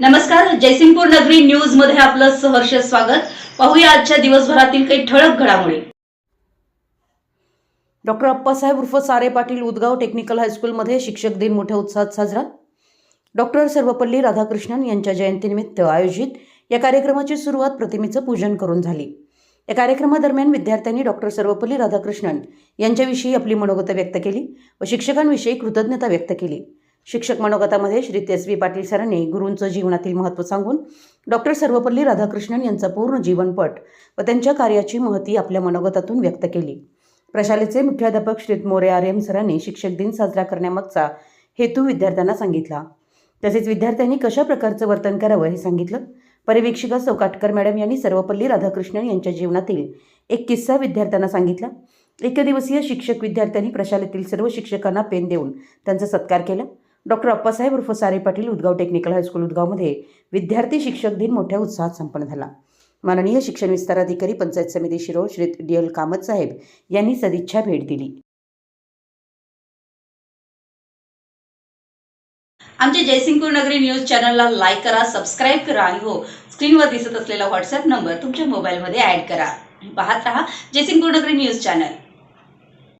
नमस्कार जयसिंगपूर नगरी न्यूजमध्ये आपलं सहर्ष स्वागत. पाहूया आजच्या दिवसभरातील काही ठळक घडामोडी. डॉक्टर अप्पासाहेब उर्फ सारे पाटील उदगाव टेक्निकल हायस्कूलमध्ये शिक्षक दिन मोठ्या उत्साहात साजरा. डॉक्टर सर्वपल्ली राधाकृष्णन यांच्या जयंतीनिमित्त आयोजित या कार्यक्रमाची सुरुवात प्रतिमेचं पूजन करून झाली. या कार्यक्रमादरम्यान विद्यार्थ्यांनी डॉक्टर सर्वपल्ली राधाकृष्णन यांच्याविषयी आपली मनोगत व्यक्त केली व शिक्षकांविषयी कृतज्ञता व्यक्त केली. शिक्षक मनोगतामध्ये श्री एस व्ही पाटील सरांनी गुरूंचं जीवनातील महत्त्व सांगून डॉक्टर सर्वपल्ली राधाकृष्णन यांचा पूर्ण जीवनपट व त्यांच्या कार्याची महती आपल्या मनोगतातून व्यक्त केली. प्रशालेचे मुख्याध्यापक श्री मोरे आर एम सरांनी शिक्षक दिन साजरा करण्यामागचा हेतू विद्यार्थ्यांना सांगितला. तसेच विद्यार्थ्यांनी कशा प्रकारचं वर्तन करावं हे सांगितलं. परिवीक्षिका सौकाटकर मॅडम यांनी सर्वपल्ली राधाकृष्णन यांच्या जीवनातील एक किस्सा विद्यार्थ्यांना सांगितला. एकदिवसीय शिक्षक विद्यार्थ्यांनी प्रशालेतील सर्व शिक्षकांना पेन देऊन त्यांचा सत्कार केला. डॉक्टर अप्पासाहेब उर्फ Sare Patil Udgaon technical high school उदगावमध्ये विद्यार्थी शिक्षक दिन मोठ्या उत्साहात संपन्न झाला. माननीय शिक्षण विस्तार अधिकारी पंचायत समिती शिरोळ श्री डी एल कामत साहेब यांनी सदिच्छा भेट दिली. आमच्या जयसिंगपूर नगरी न्यूज चॅनलला लाईक करा सबस्क्राईब करा आणि हो स्क्रीनवर दिसत असलेला व्हॉट्सअप नंबर तुमच्या मोबाईलमध्ये ऍड करा. पाहत रहा जयसिंगपूर नगरी न्यूज चॅनल.